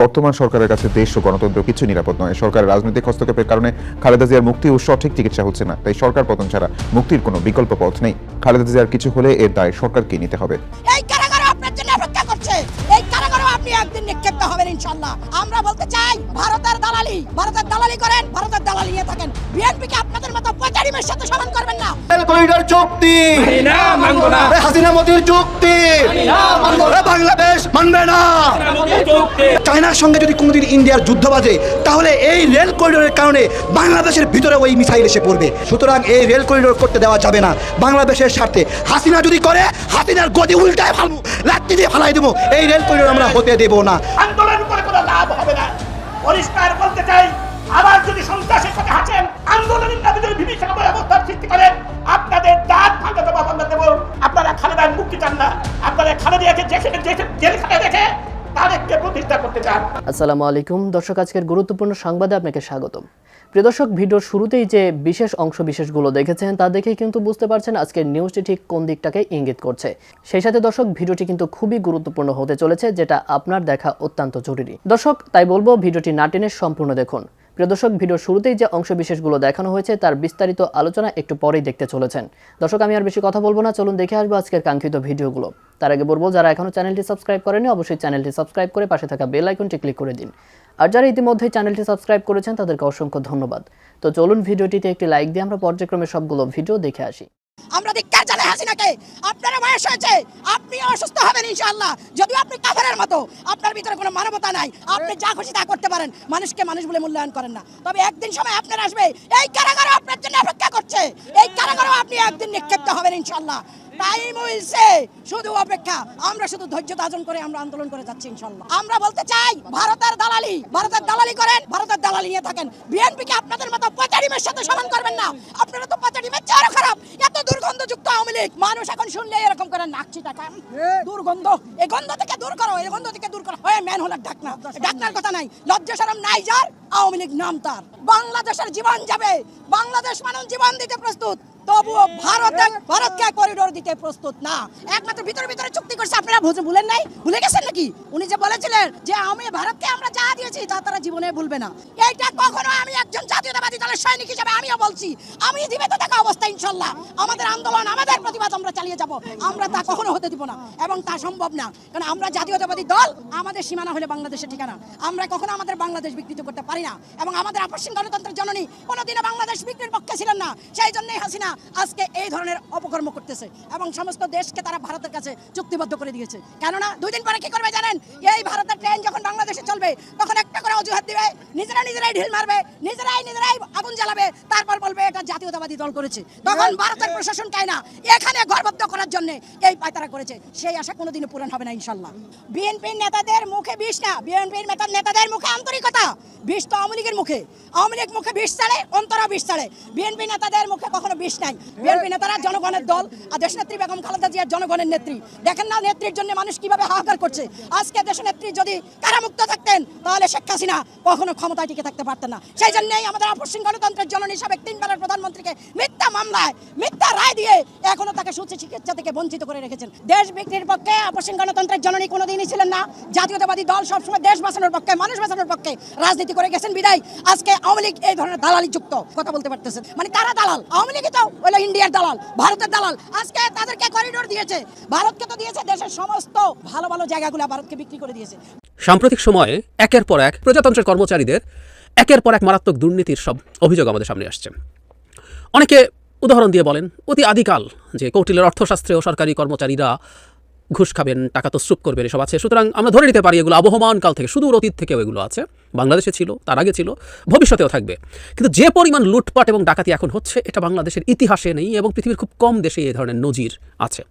বর্তমান সরকারের কাছে দেশ ও গণতন্ত্র কিছু নিরাপদ নয়। সরকারের রাজনৈতিক হস্তক্ষেপের কারণে খালেদা জিয়ার মুক্তি ও সঠিক চিকিৎসা হচ্ছে না তাই সরকার পতন ছাড়া মুক্তির কোনো বিকল্প পথ নেই। খালেদা জিয়ার কিছু হলে এর দায় সরকারকেই নিতে হবে। এই কারাগারও আপনার জন্য অপেক্ষা করছে। এই কারাগারও আপনি একদিন নিক্ষিপ্ত হবেন ইনশাল্লাহ আমরা বলতে চাই ভারতের দালালি ভারতের দালালি করেন ভারতের দালালি নিয়ে থাকেন। বিএনপিকে আপনাদের মতো পঁচারিমের সাথে সমান করবেন না। করিডোর চুক্তি। হাসিনা মোদির চুক্তি। বাংলাদেশ মানবে না। চায়নার সঙ্গে যদি কোনোদিন ইন্ডিয়ার যুদ্ধ বাজে, তাহলে এই রেল করিডোরের কারণে বাংলাদেশের ভিতরে ওই মিসাইল এসে পড়বে। সুতরাং এই রেল করিডোর করতে দেওয়া যাবে না বাংলাদেশের স্বার্থে। হাসিনা যদি করে, হাসিনার গদি উল্টায় ফালবো লাত্তি দিয়ে ফালাই দেবো। এই রেল করিডোর আমরা হতে দেবো না। আন্দোলন করে কোনো লাভ হবে না। পরিষ্কার বলতে চাই, আবার যদি সন্ত্রাসের সাথে হাসেন আন্দোলনের নামে যদি বিভীষিকাময় অবস্থার সৃষ্টি করেন, আপনাদের দাঁত ভাঙা দেবো বন্ধ দেবো আপনারা মুক্তি চান না। আপনারা খালেদিয়াকে যেখানে জেলখানে রেখে তাদেরকে প্রতিষ্ঠা করতে চান। আসসালামু আলাইকুম। দর্শক, আজকের গুরুত্বপূর্ণ সংবাদে আপনাকে স্বাগতম। প্রিয় দর্শক, ভিডিওর শুরুতেই যে বিশেষ অংশ বিশেষগুলো দেখেছেন, তা দেখেই কিন্তু বুঝতে পারছেন আজকের নিউজটি ঠিক কোন দিকটাকে ইঙ্গিত করছে। সেই সাথে দর্শক, ভিডিওটি কিন্তু খুবই গুরুত্বপূর্ণ হতে চলেছে, যেটা আপনার দেখা অত্যন্ত জরুরি। দর্শক, তাই বলব, ভিডিওটি না টেনে সম্পূর্ণ দেখুন। দর্শক, ভিডিওর শুরুতেই যে অংশ বিশেষগুলো দেখানো হয়েছে, তার বিস্তারিত আলোচনা একটু পরেই দেখতে চলেছেন। দর্শক, আমি আর বেশি কথা বলব না, চলুন দেখে আসব আজকের কাঙ্ক্ষিত ভিডিওগুলো। তার আগে বলব, যারা এখনও চ্যানেলটি সাবস্ক্রাইব করেনি অবশ্যই চ্যানেলটি সাবস্ক্রাইব করে পাশে থাকা বেল আইকনটি ক্লিক করে দিন। আর যারা ইতিমধ্যে চ্যানেলটি সাবস্ক্রাইব করেছেন, তাদেরকে অসংখ্য ধন্যবাদ। তো চলুন ভিডিওটিতে একটি লাইক দিয়ে আমরা পর্যায়ক্রমে সবগুলো ভিডিও দেখে আসি। আমরা ধিক্কার জানাই হাসিনাকে। আপনার বয়স হয়েছে। আপনি অসুস্থ হবেন ইনশাআল্লাহ। যদিও আপনি কাফেরের মতো, আপনার ভিতরে কোনো মানবতা নাই। আপনি যা খুশি তা করতে পারেন। মানুষকে মানুষ বলে মূল্যায়ন করেন না। তবে একদিন সময় আপনার আসবে। এই কারাগারও আপনার জন্য অপেক্ষা করছে। এই কারাগারও আপনি একদিন নিক্ষিপ্ত হবেন ইনশাআল্লাহ। টাইম উইলসে শুধু অপেক্ষা। আমরা শুধু ধৈর্য ধারণ করে আমরা আন্দোলন করে যাচ্ছি ইনশাআল্লাহ। আমরা বলতে চাই ভারতের দালালি ভারতের দালালি করেন ভারতের দালালি নিয়ে থাকেন। বিএনপিকে আপনাদের মতো পচারিমের সাথে সমান করবেন না। আপনারা তো পচারিমের চেয়ে খারাপ। এত দুর্গন্ধযুক্ত আওয়ামী লীগ। মানুষ এখন শুনলে এরকম করে নাকছি টাকা। দুর্গন্ধ। এই গন্ধ থেকে দূর করো এই গন্ধ থেকে দূর করো। হয়ে ম্যান হলার ডাকনা। ডাকনার কথা নাই। লজ্জা শরম নাই যার। আওয়ামী লীগ নাম তার। বাংলাদেশের জীবন যাবে। বাংলাদেশ মানুষ জীবন দিতে প্রস্তুত। তবুও করিডোর দিতে প্রস্তুত না। একমাত্র ভিতরে ভিতরে চুক্তি করছে, আপনারা ভুলেন নাই? ভুলে গেছেন নাকি? উনি যে বলেছিলেন যে আমি ভারতকে আমরা যা দিয়েছি তা তারা জীবনে ভুলবে না। এইটা কখনো আমি একজন জাতীয়তাবাদী দলের সৈনিক হিসেবে আমিও বলছি। আমি দিবে তো অবস্থা, ইনশাল্লাহ। আমাদের আন্দোলন, আমাদের প্রতিবাদ আমরা চালিয়ে যাব। আমরা তা কখনো হতে দিব না। এবং তা সম্ভব না। কারণ আমরা জাতীয়তাবাদী দল, আমাদের সীমানা হলে বাংলাদেশের ঠিকানা। আমরা কখনো আমাদের বাংলাদেশ বিকৃত করতে পারি না। এবং আমাদের আপসীন গণতন্ত্রের জননী কোনোদিনও বাংলাদেশ বিক্রির পক্ষে ছিলেন না। সেই জন্যই হাসিনা আজকে এই ধরনের অপকর্ম করতেছে এবং সমস্ত দেশকে তারা ভারতের কাছে চুক্তিবদ্ধ করে দিয়েছে। কেননা দুই দিন পরে কি করবে জানেন? এই ভারতের ট্রেন যখন বাংলাদেশে চলবে, তখন একটা করে অজুহাত দিবে নিজেরা নিজেরাই ঢিল মারবে, নিজেরাই নিজেরাই আগুন জ্বালাবে, তারপর বলবে এটা জাতীয়তাবাদী দল করেছে। তখন ভারতের প্রশাসন চায় না, এখানে গর্বদ্ধ করার জন্য এই পায়তারা করেছে। সেই আশা কোনোদিনও পূরণ হবে না, ইনশাল্লাহ। বিএনপির নেতাদের মুখে বিষ না, বিএনপির নেতার নেতাদের মুখে আন্তরিকতা। বিষ তো আওয়ামী লীগের মুখে। আওয়ামী লীগ মুখে বিষ ছাড়ে, অন্তরা বিষ ছাড়ে। বিএনপি নেতাদের মুখে কখনো বিষ নাই। বিএনপি নেতারা জনগণের দল আর দেশনেত্রী বেগম খালেদা জিয়া জনগণের নেত্রী। দেখেন না নেত্রীর জন্য মানুষ কীভাবে হাহাকার করছে। আজকে দেশনেত্রী যদি কারামুক্ত থাকতেন, তাহলে শেখ হাসিনা কখনো ক্ষমতায় টিকে থাকতে পারতেন না। সেই জন্যই আমাদের আপসীন গণতন্ত্রের জননী সাবেক তিনবারের প্রধানমন্ত্রীকে মামলায় মিথ্যা রায় দিয়ে এখনও তাকে সুস্থ চিকিৎসা থেকে বঞ্চিত করে রেখেছেন। দেশ বিক্রির পক্ষে আপসীন গণতন্ত্রের জননী কোনোদিনই ছিলেন না। জাতীয়তাবাদী দল সবসময় দেশ বাঁচানোর পক্ষে, মানুষ বাঁচানোর পক্ষে রাজনীতি করে গেছেন বিদায়। আজকে আওয়ামী লীগ এই ধরনের দালালি যুক্ত কথা বলতে পারতেছেন। মানে কারা দালাল? আওয়ামী লীগই তো হলো ইন্ডিয়ার দালাল, ভারতের দালাল। আজকে তাদেরকে করিডোর দিয়েছে। ভারতকে তো দিয়েছে দেশের সমস্ত ভালো ভালো জায়গাগুলো ভারতকে বিক্রি করে দিয়েছে। সাম্প্রতিক সময়ে একের পর এক প্রজাতন্ত্রের কর্মচারীদের একের পর এক মারাত্মক দুর্নীতির সব অভিযোগ আমাদের সামনে আসছে। অনেকে উদাহরণ দিয়ে বলেন, অতি আদিকাল যে কৌটিলের অর্থশাস্ত্রেও সরকারি কর্মচারীরা ঘুষ খাবেন, টাকা তো তস্রুপ করবেন, এসব আছে। সুতরাং আমরা ধরে নিতে পারি এগুলো আবহমান কাল থেকে, সুদূর অতীত থেকেও এগুলো আছে। বাংলাদেশে ছিল, তার আগে ছিল, ভবিষ্যতেও থাকবে। কিন্তু যে পরিমাণ লুটপাট এবং ডাকাতি এখন হচ্ছে, এটা বাংলাদেশের ইতিহাসে নেই এবং পৃথিবীর খুব কম দেশে এই ধরনের নজির আছে।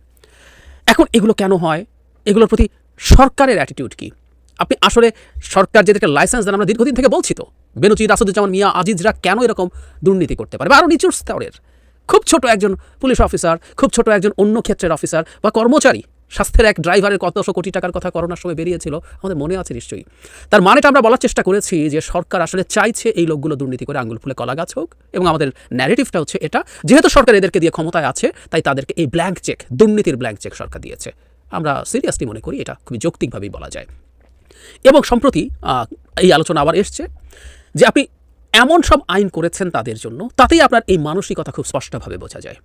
এখন এগুলো কেন হয়? এগুলোর প্রতি সরকারের অ্যাটিটিউড কি? আপনি আসলে সরকার যেদেরকে লাইসেন্স দেন, আমরা দীর্ঘদিন থেকে বলছি তো, বেনজির, আসাদুজ্জামান মিয়া, আজিজরা কেন এরকম দুর্নীতি করতে পারে? বা আরও নিচুর স্তরের। খুব ছোট একজন পুলিশ অফিসার, খুব ছোট একজন অন্য ক্ষেত্রের অফিসার বা কর্মচারী, স্বাস্থ্যের এক ড্রাইভারের কতশো কোটি টাকার কথা করোনার সময় বেরিয়েছিল, আমাদের মনে আছে নিশ্চয়ই। তার মানেটা আমরা বলার চেষ্টা করেছি যে সরকার আসলে চাইছে এই লোকগুলো দুর্নীতি করে আঙুল ফুলে কলা গাছ হোক এবং আমাদের ন্যারেটিভটা হচ্ছে এটা, যেহেতু সরকার এদেরকে দিয়ে ক্ষমতায় আছে, তাই তাদেরকে এই ব্ল্যাঙ্ক চেক দুর্নীতির ব্ল্যাঙ্ক চেক সরকার দিয়েছে। আমরা সিরিয়াসলি মনে করি এটা খুবই যৌক্তিকভাবেই বলা যায়। এবং সম্প্রতি এই আলোচনা আবার এসছে যে আপনি এমন সব আইন করেছেন তাদের জন্য, তাতেই আপনার এই মানসিকতা খুব স্পষ্টভাবে বোঝা যায়।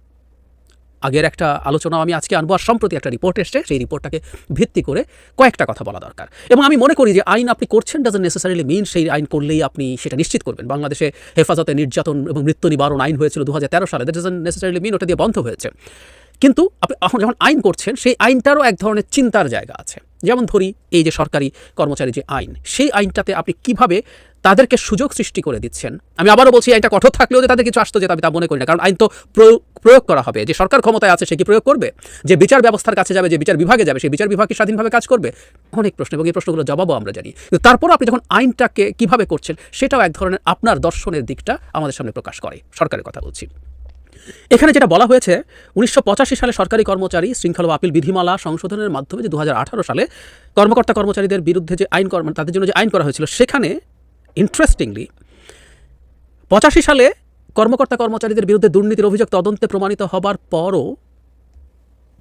আগের একটা আলোচনা আমি আজকে আনব, আর সম্প্রতি একটা রিপোর্ট এসছে, সেই রিপোর্টটাকে ভিত্তি করে কয়েকটা কথা বলা দরকার। এবং আমি মনে করি যে আইন আপনি করছেন ডাজন নেসেসারিলি মিন সেই আইন করলেই আপনি সেটা নিশ্চিত করবেন। বাংলাদেশে হেফাজতে নির্যাতন এবং মৃত্যু নিবারণ আইন হয়েছিল দু হাজার তেরো সালে দ্যাট ডাজন নেসেসারিলি মিন ওটা দিয়ে বন্ধ হয়েছে। কিন্তু আপনি এখন যখন আইন করছেন, সেই আইনটারও এক ধরনের চিন্তার জায়গা আছে। যেমন ধরি এই যে সরকারি কর্মচারী যে আইন, সেই আইনটাতে আপনি কীভাবে তাদেরকে সুযোগ সৃষ্টি করে দিচ্ছেন। আমি আবারও বলছি, আইনটা কঠোর থাকলেও যে তাদের কিছু আসতো যেটা আমি তা মনে করি না। কারণ আইন তো প্রয়োগ করা হবে। যে সরকার ক্ষমতায় আছে, সে কি প্রয়োগ করবে? যে বিচার ব্যবস্থার কাছে যাবে, যে বিচার বিভাগে যাবে, সেই বিচার বিভাগ কি স্বাধীনভাবে কাজ করবে? অনেক প্রশ্ন, এবং এই প্রশ্নগুলোর জবাবও আমরা জানি। কিন্তু তারপর আপনি যখন আইনটাকে কীভাবে করছেন, সেটাও এক ধরনের আপনার দর্শনের দিকটা আমাদের সামনে প্রকাশ করে। সরকারের কথা বলছি। এখানে যেটা বলা হয়েছে, উনিশশো পঁচাশি সালে সরকারি কর্মচারী শৃঙ্খলা আপিল বিধিমালা সংশোধনের মাধ্যমে যে দু হাজার আঠারো সালে কর্মকর্তা কর্মচারীদের বিরুদ্ধে যে আইন তাদের জন্য যে আইন করা হয়েছিল, সেখানে ইন্টারেস্টিংলি পঁচাশি সালে কর্মকর্তা কর্মচারীদের বিরুদ্ধে দুর্নীতির অভিযোগ তদন্তে প্রমাণিত হবার পরও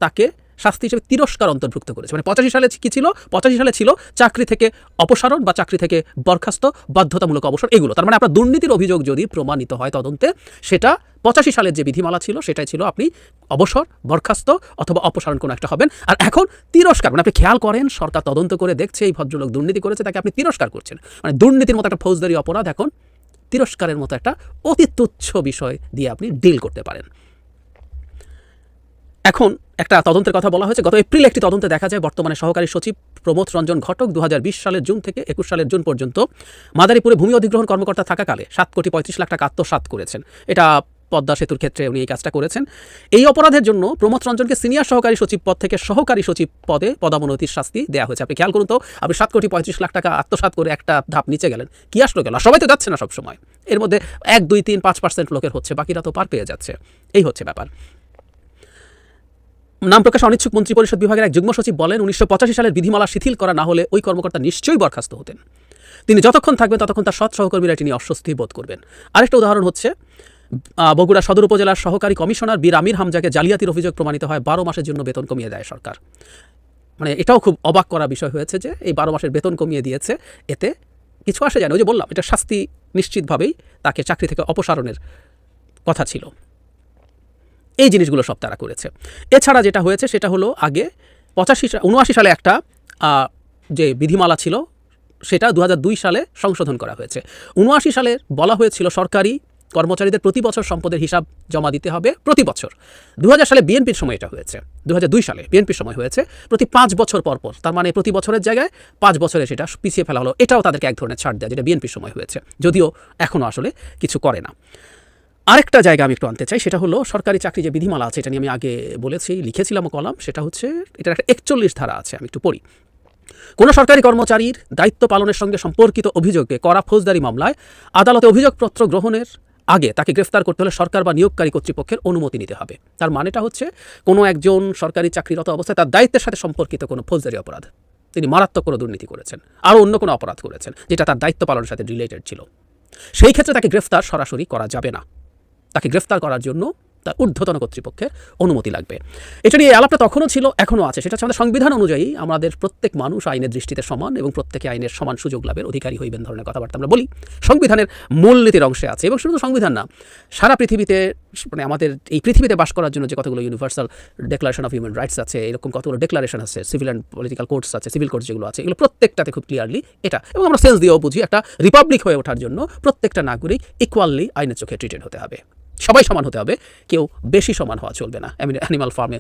তাকে শাস্তি হিসেবে তিরস্কার অন্তর্ভুক্ত করেছে। মানে পঁচাশি সালে কী ছিল? পঁচাশি সালে ছিল চাকরি থেকে অপসারণ বা চাকরি থেকে বরখাস্ত, বাধ্যতামূলক অবসর, এগুলো। তার মানে আপনার দুর্নীতির অভিযোগ যদি প্রমাণিত হয় তদন্তে, সেটা পঁচাশি সালের যে বিধিমালা ছিল, সেটাই ছিল আপনি অবসর, বরখাস্ত অথবা অপসারণ কোনো একটা হবেন। আর এখন তিরস্কার মানে আপনি খেয়াল করেন, সরকার তদন্ত করে দেখছে, এই ভদ্রলোক দুর্নীতি করেছে, তাকে আপনি তিরস্কার করছেন। মানে দুর্নীতির মতো একটা ফৌজদারি অপরাধ এখন তিরস্কারের মতো একটা অতি তুচ্ছ বিষয় দিয়ে আপনি ডিল করতে পারেন। এখন একটা তদন্তের কথা বলা হয়েছে। গত এপ্রিল একটি তদন্তে দেখা যায় বর্তমানে সহকারী সচিব প্রমোদ রঞ্জন ঘটক দু হাজার বিশ সালের জুন থেকে একুশ সালের জুন পর্যন্ত মাদারীপুরে ভূমি অধিগ্রহণ কর্মকর্তা থাকাকালে সাত কোটি পঁয়ত্রিশ লাখ টাকা আত্মসাৎ করেছেন। এটা পদ্মা সেতুর ক্ষেত্রে উনি এই কাজটা করেছেন। এই অপরাধের জন্য প্রমোদ রঞ্জনকে সিনিয়র সহকারী সচিব পদ থেকে সহকারী সচিব পদে পদাবনতির শাস্তি দেওয়া হয়েছে। আপনি খেয়াল করুন তো, আপনি সাত কোটি পঁয়ত্রিশ লাখ টাকা আত্মসাৎ করে একটা ধাপ নিচে গেলেন। কি আসলো গেল? সবাই তো যাচ্ছে না সবসময়। এর মধ্যে এক, দুই, তিন, পাঁচ পার্সেন্ট লোকের হচ্ছে, বাকিরা তো পার পেয়ে যাচ্ছে। এই হচ্ছে ব্যাপার। নাম প্রকাশে অনিচ্ছুক মন্ত্রী পরিষদ বিভাগের এক যুগ্ম সচিব বলেন, উনিশশো পঁচাশি সালের বিধিমালা শিথিল করা না হলে ওই কর্মকর্তা নিশ্চয়ই বরখাস্ত হতেন। তিনি যতক্ষণ থাকবেন, ততক্ষণ তার সৎ সহকর্মীরা নিয়ে অস্বস্তি বোধ করবেন। আরেকটা উদাহরণ হচ্ছে বগুড়া সদর উপজেলার সহকারী কমিশনার বীর আমির হামজাকে জালিয়াতির অভিযোগ প্রমাণিত হয়, বারো মাসের জন্য বেতন কমিয়ে দেয় সরকার। মানে এটাও খুব অবাক করা বিষয় হয়েছে যে এই বারো মাসের বেতন কমিয়ে দিয়েছে, এতে কিছু আসে যায় না। ওই যে বললাম, এটা শাস্তি নিশ্চিতভাবেই তাকে চাকরি থেকে অপসারণের কথা ছিল। এই জিনিসগুলো সব তারা করেছে। এছাড়া যেটা হয়েছে সেটা হলো আগে পঁচাশি উনআশি সালে একটা যে বিধিমালা ছিল, সেটা দু হাজার দুই সালে সংশোধন করা হয়েছে। উনআশি সালে বলা হয়েছিল সরকারি কর্মচারীদের প্রতি বছর সম্পদের হিসাব জমা দিতে হবে প্রতি বছর। দু হাজার সালে বিএনপির সময় এটা হয়েছে। দু হাজার দুই সালে বিএনপির সময় হয়েছে। প্রতি পাঁচ বছর পর পর, তার মানে প্রতি বছরের জায়গায় পাঁচ বছরে সেটা পিছিয়ে ফেলা হলো। এটাও তাদেরকে এক ধরনের ছাড় দেয়, যেটা বিএনপির সময় হয়েছে। যদিও এখনও আসলে কিছু করে না। আরেকটা জায়গা আমি একটু আনতে চাই, সেটা হলো সরকারি চাকরি যে বিধিমালা আছে, এটা নিয়ে আমি আগে বলেছি, লিখেছিলাম কলাম, সেটা হচ্ছে এটার একটা একচল্লিশ ধারা আছে, আমি একটু পড়ি। কোনো সরকারি কর্মচারীর দায়িত্ব পালনের সঙ্গে সম্পর্কিত অভিযোগে করা ফৌজদারি মামলায় আদালতে অভিযোগপত্র গ্রহণের আগে তাকে গ্রেফতার করতে হলে সরকার বা নিয়োগকারী কর্তৃপক্ষের অনুমতি নিতে হবে। তার মানেটা হচ্ছে, কোনো একজন সরকারি চাকরিরত অবস্থায় তার দায়িত্বের সাথে সম্পর্কিত কোনো ফৌজদারি অপরাধ। তিনি মারাত্মক কোনো দুর্নীতি করেছেন, আরও অন্য কোনো অপরাধ করেছেন, যেটা তার দায়িত্ব পালনের সাথে রিলেটেড ছিল। সেই ক্ষেত্রে তাকে গ্রেফতার সরাসরি করা যাবে না। তাকে গ্রেফতার করার জন্য তার ঊর্ধ্বতন কর্তৃপক্ষের অনুমতি লাগবে। এটা নিয়ে আলাপটা তখনও ছিল, এখনও আছে। সেটা আমাদের সংবিধান অনুযায়ী আমাদের প্রত্যেক মানুষ আইনের দৃষ্টিতে সমান এবং প্রত্যেকে আইনের সমান সুযোগ লাভের অধিকারী হইবেন ধরনের কথাবার্তা আমরা বলি। সংবিধানের মূলনীতির অংশে আছে এবং শুধু সংবিধান না, সারা পৃথিবীতে মানে আমাদের এই পৃথিবীতে বাস করার জন্য যে কতগুলো universal declaration of human rights আছে, এরকম কতগুলো ডেক্লারেশন আছে সিভিল অ্যান্ড পলিটিক্যাল কোর্টস আছে সিভিল কোর্টস যেগুলো আছে, এগুলো প্রত্যেকটাতে খুব ক্লিয়ারলি এটা। এবং আমরা সেন্স দিয়েও বুঝি একটা রিপাবলিক হয়ে ওঠার জন্য প্রত্যেকটা নাগরিক ইকুয়ালি আইনের চোখে ট্রিটেড হতে হবে। সবাই সমান হতে হবে, কেউ বেশি সমান হওয়া চলবে না। অ্যানিমাল ফার্মে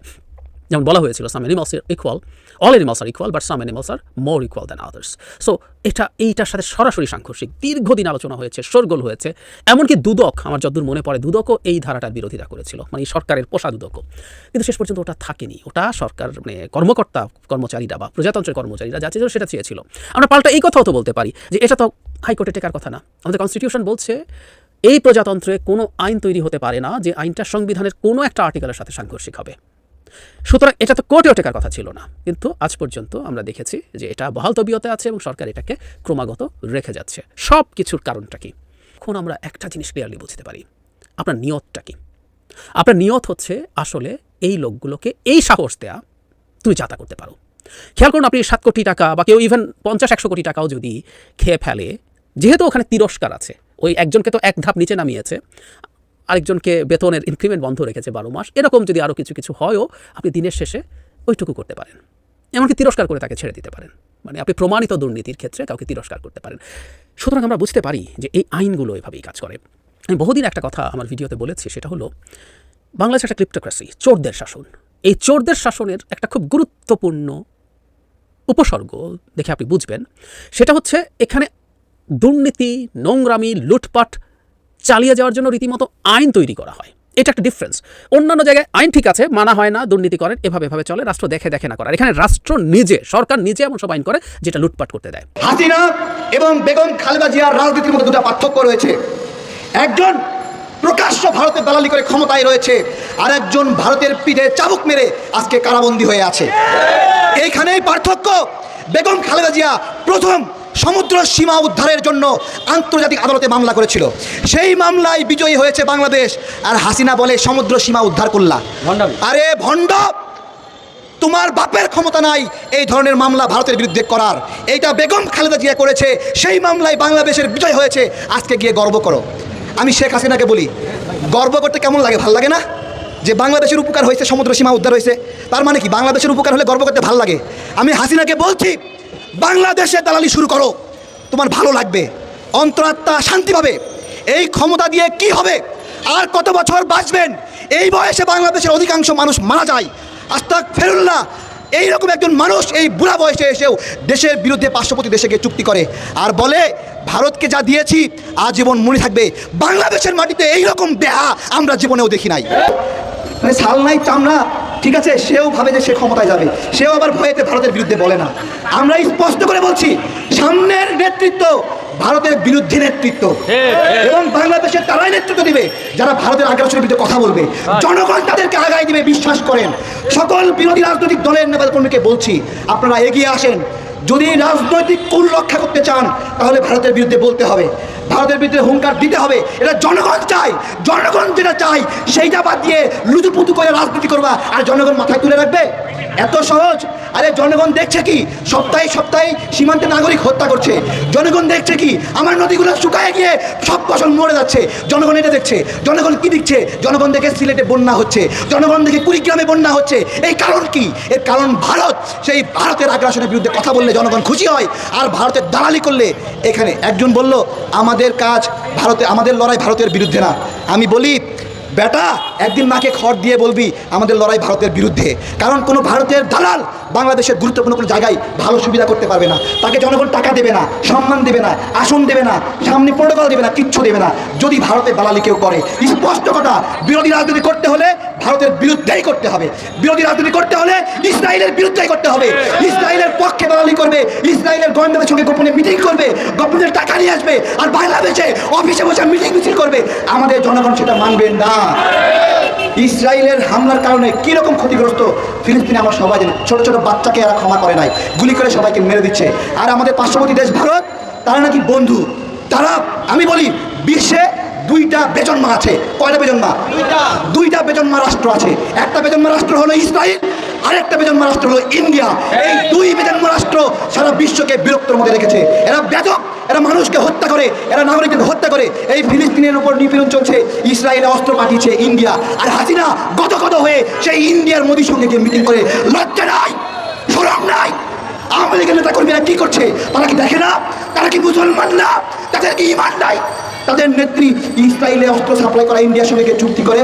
যেমন বলা হয়েছিল some animals are equal all animals are equal but some animals are more equal than others so এটা, এইটার সাথে সরাসরি সাংঘর্ষিক। দীর্ঘদিন আলোচনা হয়েছে, শোরগোল হয়েছে, এমনকি দুদক, আমার যতদূর মনে পড়ে, দুদকও এই ধারাটার বিরোধিতা করেছিল মানে সরকারের পোষা দুদকও। কিন্তু শেষ পর্যন্ত ওটা থাকেনি। ওটা সরকার মানে কর্মকর্তা, কর্মচারীরা বা প্রজাতন্ত্রের কর্মচারীরা যা চেয়েছিল সেটা চেয়েছিল। আমরা পাল্টা এই কথাও তো বলতে পারি যে এটা তো হাইকোর্টে টেকার কথা না। আমাদের কনস্টিটিউশন বলছে এই প্রজাতন্ত্রে কোনো আইন তৈরি হতে পারে না যে আইনটা সংবিধানের কোনো একটা আর্টিকেলের সাথে সাংঘর্ষিক হবে। সুতরাং এটা তো কোর্টেও টেকার কথা ছিল না। কিন্তু আজ পর্যন্ত আমরা দেখেছি যে এটা বহাল তবিয়তে আছে এবং সরকার এটাকে ক্রমাগত রেখে যাচ্ছে। সব কিছুর কারণটা কি? এখন আমরা একটা জিনিস ক্লিয়ারলি বুঝতে পারি। আপনার নিয়তটা কি? আপনার নিয়ত হচ্ছে আসলে এই লোকগুলোকে এই সাহস দেয়া। তুমি যাতা করতে পারো। খেয়াল করুন আপনি সাত কোটি টাকা বা কেউ ইভেন পঞ্চাশ, একশো কোটি টাকাও যদি খেয়ে ফেলে, যেহেতু ওখানে তিরস্কার আছে ওই একজনকে তো এক ধাপ নিচে নামিয়েছে, আরেকজনকে বেতনের ইনক্রিমেন্ট বন্ধ রেখেছে বারো মাস। এরকম যদি আরও কিছু কিছু হয়ও, আপনি দিনের শেষে ওইটুকু করতে পারেন। এমনকি তিরস্কার করে তাকে ছেড়ে দিতে পারেন। মানে আপনি প্রমাণিত দুর্নীতির ক্ষেত্রে কাউকে তিরস্কার করতে পারেন। সুতরাং আমরা বুঝতে পারি যে এই আইনগুলো এভাবেই কাজ করে। আমি বহুদিন একটা কথা আমার ভিডিওতে বলেছি, সেটা হলো বাংলাদেশ একটা ক্রিপ্টোক্রাসি, চোরদের শাসন। এই চোরদের শাসনের একটা খুব গুরুত্বপূর্ণ উপসর্গ, দেখে আপনি বুঝবেন, সেটা হচ্ছে এখানে দুর্নীতি, নোংরামি, লুটপাট চালিয়ে যাওয়ার জন্য রীতিমতো আইন তৈরি করা হয়। এটা একটা ডিফারেন্স অন্যান্য জায়গায় আইন ঠিক আছে, মানা হয় না, দুর্নীতি করেন, এভাবে এভাবে চলে, রাষ্ট্র দেখে দেখে না করার এখানে রাষ্ট্র নিজে, সরকার নিজে এমন সব আইন করে যেটা লুটপাট করতে দেয়। হাসিনা এবং বেগম খালেদা জিয়ার রাজনীতির মধ্যে দুটো পার্থক্য রয়েছে। একজন প্রকাশ্য ভারতের দালালি করে ক্ষমতায় রয়েছে, আর একজন ভারতের পিঠে চাবুক মেরে আজকে কারাবন্দী হয়ে আছে। এইখানেই পার্থক্য। বেগম খালেদা জিয়া প্রথম সমুদ্র সীমা উদ্ধারের জন্য আন্তর্জাতিক আদালতে মামলা করেছিল। সেই মামলায় বিজয়ী হয়েছে বাংলাদেশ। আর হাসিনা বলে সমুদ্র সীমা উদ্ধার করলা। আরে ভণ্ড তোমার বাপের ক্ষমতা নাই এই ধরনের মামলা ভারতের বিরুদ্ধে করার। এইটা বেগম খালেদা জিয়া করেছে। সেই মামলায় বাংলাদেশের বিজয় হয়েছে। আজকে গিয়ে গর্ব করো। আমি শেখ হাসিনাকে বলি গর্ব করতে কেমন লাগে? ভালো লাগে না? যে বাংলাদেশের উপকার হয়েছে সমুদ্র সীমা উদ্ধার হয়েছে। তার মানে কি? বাংলাদেশের উপকার হলে গর্ব করতে ভালো লাগে। আমি হাসিনাকে বলছি বাংলাদেশে দালালি শুরু করো। তোমার ভালো লাগবে। অন্তরাত্মা শান্তি পাবে। এই ক্ষমতা দিয়ে কি হবে? আর কত বছর বাঁচবেন? এই বয়সে বাংলাদেশের অধিকাংশ মানুষ মারা যায়। আস্তাক ফেরুল্লাহ এইরকম একজন মানুষ এই বুড়া বয়সে এসেও দেশের বিরুদ্ধে পার্শ্ববর্তী দেশে গিয়ে চুক্তি করে। আর বলে, ভারতকে যা দিয়েছি, আজীবন মনে থাকবে। বাংলাদেশের মাটিতে এইরকম দেহা আমরা জীবনেও দেখি নাই। মানে সাল নাই চামড়া ঠিক আছে? সেও ভাবে যে সে ক্ষমতায় যাবে। সেও আবার ভয়েতে ভারতের বিরুদ্ধে বলে না। আমরা স্পষ্ট করে বলছি সামনের নেতৃত্ব ভারতের বিরুদ্ধে নেতৃত্ব। এবং বাংলাদেশের তারাই নেতৃত্ব দিবে যারা ভারতের আগ্রাসনের বিরুদ্ধে কথা বলবে। জনগণ তাদেরকে আগায় দিবে বিশ্বাস করেন। সকল বিরোধী রাজনৈতিক দলের নেতা কর্মীকে বলছি আপনারা এগিয়ে আসেন। যদি রাজনৈতিক কুল রক্ষা করতে চান তাহলে ভারতের বিরুদ্ধে বলতে হবে। ভারতের বিরুদ্ধে হুঙ্কার দিতে হবে, এটা জনগণ চায়, জনগণ যেটা চায়, সেইটা বাদ দিয়ে লুতুপুতু করে রাজনীতি করবা, আর জনগণ মাথায় তুলে রাখবে? এত সহজ? আরে জনগণ দেখছে কি? সপ্তাহে সপ্তাহে সীমান্তে নাগরিক হত্যা করছে। জনগণ দেখছে কি? আমার নদীগুলো শুকায় গিয়ে সব ফসল মরে যাচ্ছে। জনগণ এটা দেখছে। জনগণ কি দেখছে জনগণ দেখে সিলেটে বন্যা হচ্ছে। জনগণ দেখে কুড়িগ্রামে বন্যা হচ্ছে। এই কারণ কি? এর কারণ ভারত। সেই ভারতের আগ্রাসনের বিরুদ্ধে কথা বললে জনগণ খুশি হয়, আর ভারতের দালালি করলে এখানে একজন বলল আমাদের কাজ ভারতে, আমাদের লড়াই ভারতের বিরুদ্ধে না। আমি বলি, বেটা, একদিন মাকে খড় দিয়ে বলবি, আমাদের লড়াই ভারতের বিরুদ্ধে। কারণ কোনো ভারতের দালাল বাংলাদেশের গুরুত্বপূর্ণ কোনো জায়গায় ভালো সুবিধা করতে পারবে না। তাকে জনগণ টাকা দেবে না, সম্মান দেবে না, আসন দেবে না, সামনে প্রোটোকল দেবে না, কিচ্ছু দেবে না। যদি ভারতের দালালি কেউ করে, স্পষ্ট কথা, বিরোধী রাজনীতি করতে হলে ভারতের বিরুদ্ধেই করতে হবে। বিরোধী রাজনীতি করতে হলে ইসরায়েলের বিরুদ্ধেই করতে হবে। ইসরায়েলের পক্ষে দালালি করবে, ইসরায়েলের গোয়েন্দাদের সঙ্গে গোপনে মিটিং করবে গোপনের টাকা নিয়ে আসবে, আর বাংলাদেশে অফিসে বসে মিটিং মিছিল করবে। আমাদের জনগণ সেটা মানবেন না। ইসরায়েলের হামলার কারণে কীরকম ক্ষতিগ্রস্ত ফিলিস্তিনে আমরা সবাই জানি। ছোট ছোট বাচ্চাকে এরা ক্ষমা করে নাই। গুলি করে সবাইকে মেরে দিচ্ছে। আর আমাদের পার্শ্ববর্তী দেশ ভারত, তারা নাকি বন্ধু। তারা, আমি বলি, বিশ্বে দুইটা বেজন্মা আছে। কয়টা বেজন্মা? দুইটা। বেজন্মা রাষ্ট্র আছে। একটা বেজন্মা রাষ্ট্র হলো ইসরায়েল আরেকটা বেজন্মা রাষ্ট্র হলো ইন্ডিয়া। এই দুই বেজন্মা রাষ্ট্র সারা বিশ্বকে বিরক্তর মধ্যে রেখেছে। এরা ব্যাপক এরা মানুষকে হত্যা করে এরা নাগরিকদের হত্যা করে। এই ফিলিস্তিনের উপর নিপীড়ন চলছে ইসরায়েলে অস্ত্র পাঠিয়েছে ইন্ডিয়া। আর হাসিনা গত গত হয়ে সেই ইন্ডিয়ার মোদির সঙ্গে গিয়ে মিটিং করে লজ্জা নাই সরম নাই। আওয়ামী লীগের নেতা কর্মীরা কি করছে? তারা কি দেখে না? তারা কি মুসলমান না? তাদের কি ইমান নাই? তাদের নেত্রী ইসরায়েলে অস্ত্র সাপ্লাই করা ইন্ডিয়ার সঙ্গে চুক্তি করে।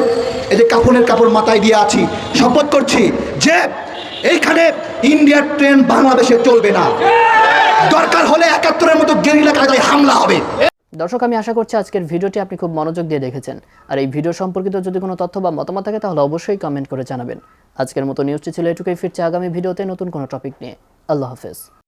এই যে কাপড়ের কাপড় মাথায় দিয়ে আছি, শপথ করছি যে এইখানে ইন্ডিয়ার ট্রেন বাংলাদেশে চলবে না। দরকার হলে একাত্তরের মতো গেরিলা কায়দায় হামলা হবে। দর্শক, আমি আশা করছি আজকের ভিডিওটি আপনি খুব মনোযোগ দিয়ে দেখেছেন। আর এই ভিডিও সম্পর্কিত যদি কোনো তথ্য বা মতামত থাকে, তাহলে অবশ্যই কমেন্ট করে জানাবেন। আজকের মতো নিউজটি ছিল এটুকুই। ফিরছে আগামী ভিডিওতে নতুন কোনো টপিক নিয়ে। আল্লাহ হাফেজ।